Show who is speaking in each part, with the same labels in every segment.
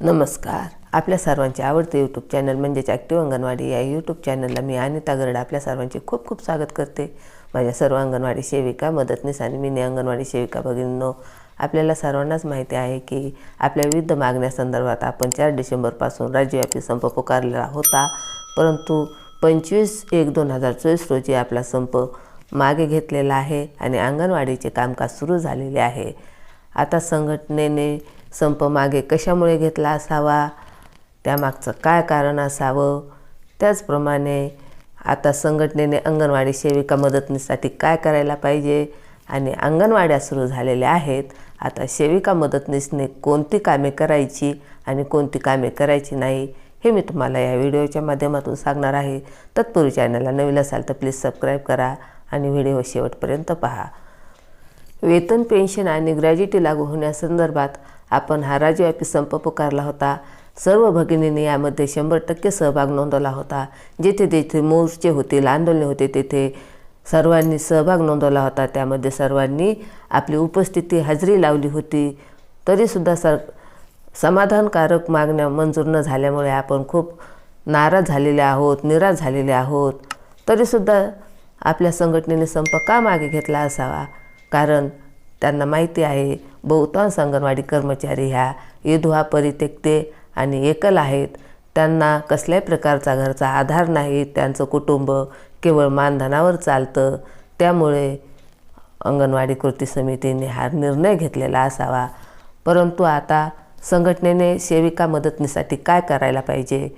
Speaker 1: नमस्कार. आपल्या सर्वांचे आवडते यूट्यूब चॅनल म्हणजेच ॲक्टिव्ह अंगणवाडी या यूट्यूब चॅनलला मी अनिता गरड आपल्या सर्वांचे खूप खूप स्वागत करते. माझ्या सर्व अंगणवाडी सेविका मदतनीस आणि मिनी अंगणवाडी सेविका भगिनींनो आपल्याला सर्वांनाच माहिती आहे की आपल्या विविध मागण्यासंदर्भात आपण चार डिसेंबरपासून राज्यव्यापी संप पुकारलेला होता. परंतु पंचवीस एक दोन हजार चोवीस रोजी आपला संप मागे घेतलेला आहे आणि अंगणवाडीचे कामकाज सुरू झालेले आहे. आता संघटनेने संप मागे कशामुळे घेतला असावा? त्यामागचं काय कारण असावं? त्याचप्रमाणे आता संघटनेने अंगणवाडी सेविका मदतनीसाठी काय करायला पाहिजे? आणि अंगणवाड्या सुरू झालेल्या आहेत. आता सेविका मदतनीसने कोणती कामे करायची आणि कोणती कामे करायची नाही हे मी तुम्हाला या व्हिडिओच्या माध्यमातून सांगणार आहे. तत्पूर्वी चॅनलला नवीन असाल तर प्लीज सबस्क्राईब करा आणि व्हिडिओ शेवटपर्यंत पहा. वेतन पेन्शन आणि ग्रॅज्युटी लागू होण्यासंदर्भात आपण हा राज्यव्यापी संप पुकारला होता. सर्व भगिनींनी यामध्ये शंभर टक्के सहभाग नोंदवला होता. जेथे जेथे मोर्चे होतील आंदोलने होते तेथे सर्वांनी सहभाग नोंदवला होता. त्यामध्ये सर्वांनी आपली उपस्थिती हजेरी लावली होती. तरीसुद्धा सर समाधानकारक मागण्या मंजूर न झाल्यामुळे आपण खूप नाराज झालेले आहोत निराश झालेले आहोत. तरीसुद्धा आपल्या संघटनेने संप का मागे घेतला असावा? कारण त्यांना माहिती आहे बहुतांश अंगणवाडी कर्मचारी ह्या विधवा परित्यक्ते आणि एकल आहेत. त्यांना कसल्याही प्रकारचा घरचा आधार नाही त्यांचं कुटुंब केवळ मानधनावर चालतं. त्यामुळे अंगणवाडी कृती समितीने हा निर्णय घेतलेला असावा. परंतु आता संघटनेने सेविका मदतनीसाठी काय करायला पाहिजे?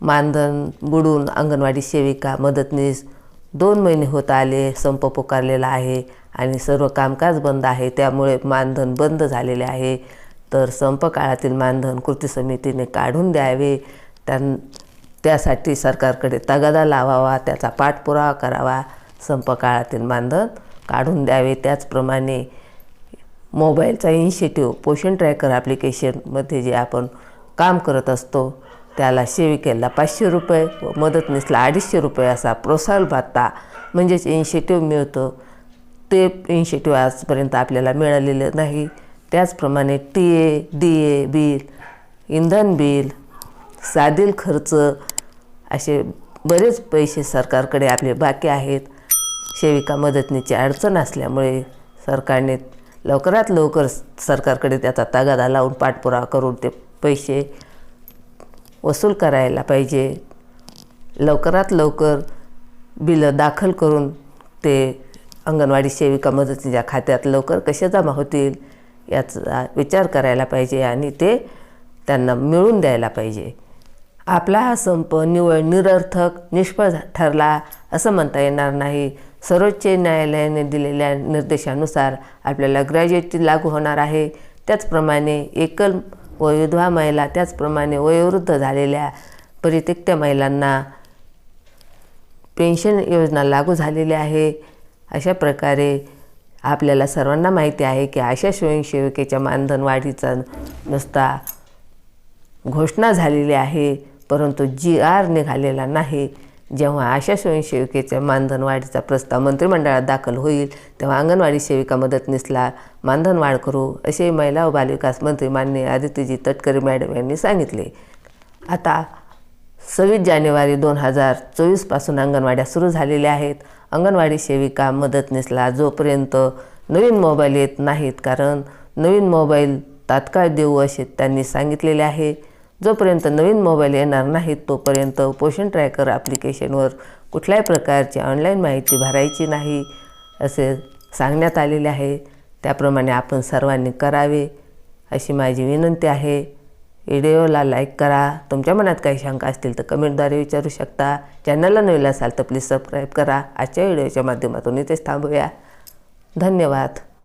Speaker 1: मानधन बुडून अंगणवाडी सेविका मदतनीस दोन महिने होत आले संप पुकारलेला आहे. आणि सर्व कामकाज बंद आहे त्यामुळे मानधन बंद झालेले आहे. तर संप काळातील मानधन कृती समितीने काढून द्यावे. त्यां त्यासाठी सरकारकडे तगादा लावावा त्याचा पाठपुरावा करावा. संप काळातील मानधन काढून द्यावे. त्याचप्रमाणे मोबाईलचा इनिशिएटिव्ह पोषण ट्रॅकर ॲप्लिकेशनमध्ये जे आपण काम करत असतो त्याला सेविकेला पाचशे रुपये व मदतनीसला अडीचशे रुपये असा प्रोत्साहन भत्ता म्हणजेच इनिशिएटिव्ह मिळतो. ते इनिशिएटिव्ह आजपर्यंत आपल्याला मिळालेलं नाही. त्याचप्रमाणे T A D A bill इंधन बिल साधील खर्च असे बरेच पैसे सरकारकडे आपले बाकी आहेत. सेविका मदतनीची अडचण असल्यामुळे सरकारने लवकरात लवकर सरकारकडे त्याचा तगादा लावून पाठपुरावा करून ते पैसे वसूल करायला पाहिजे. लवकरात लवकर बिलं दाखल करून ते अंगणवाडी सेविका मदतीच्या खात्यात लवकर कसे जमा होतील याचा विचार करायला पाहिजे आणि ते त्यांना मिळून द्यायला पाहिजे. आपला हा संप निवळ निरर्थक निष्फळ ठरला असं म्हणता येणार नाही. सर्वोच्च न्यायालयाने दिलेल्या निर्देशानुसार आपल्याला ग्रॅज्युएटी लागू होणार आहे. त्याचप्रमाणे एकल व विधवा महिला त्याचप्रमाणे वयोवृद्ध झालेल्या परित्यक्त्या महिलांना पेन्शन योजना लागू झालेली आहे. अशा प्रकारे आपल्याला सर्वांना माहिती आहे की आशा स्वयंसेविकेच्या मानधन वाढीचा नुसता घोषणा झालेली आहे परंतु जी आर निघालेला नाही. जेव्हा आशा स्वयंसेविकेच्या मानधन वाढीचा प्रस्ताव मंत्रिमंडळात दाखल होईल तेव्हा अंगणवाडी सेविका मदतनीसला मानधन वाढ करू असे महिला व बालविकास मंत्री माननीय आदित्यजी तटकरे मॅडम यांनी सांगितले. आता सव्वीस जानेवारी दोन हजार चोवीसपासून अंगणवाड्या सुरू झालेल्या आहेत. अंगणवाडी सेविका मदतनीसला जोपर्यंत नवीन मोबाईल येत नाहीत कारण नवीन मोबाईल तात्काळ देऊ असे त्यांनी सांगितलेले आहे. जोपर्यंत नवीन मोबाईल येणार नाहीत तोपर्यंत पोषण ट्रॅकर ॲप्लिकेशनवर कुठल्याही प्रकारची ऑनलाईन माहिती भरायची नाही असे सांगण्यात आलेले आहे. त्याप्रमाणे आपण सर्वांनी करावे अशी माझी विनंती आहे. व्हिडिओला लाईक करा. तुमच्या मनात काही शंका असतील तर कमेंटद्वारे विचारू शकता. चॅनलला नवीन असाल तर प्लीज सबस्क्राईब करा. आजच्या व्हिडिओच्या माध्यमातून इथेच थांबूया. धन्यवाद.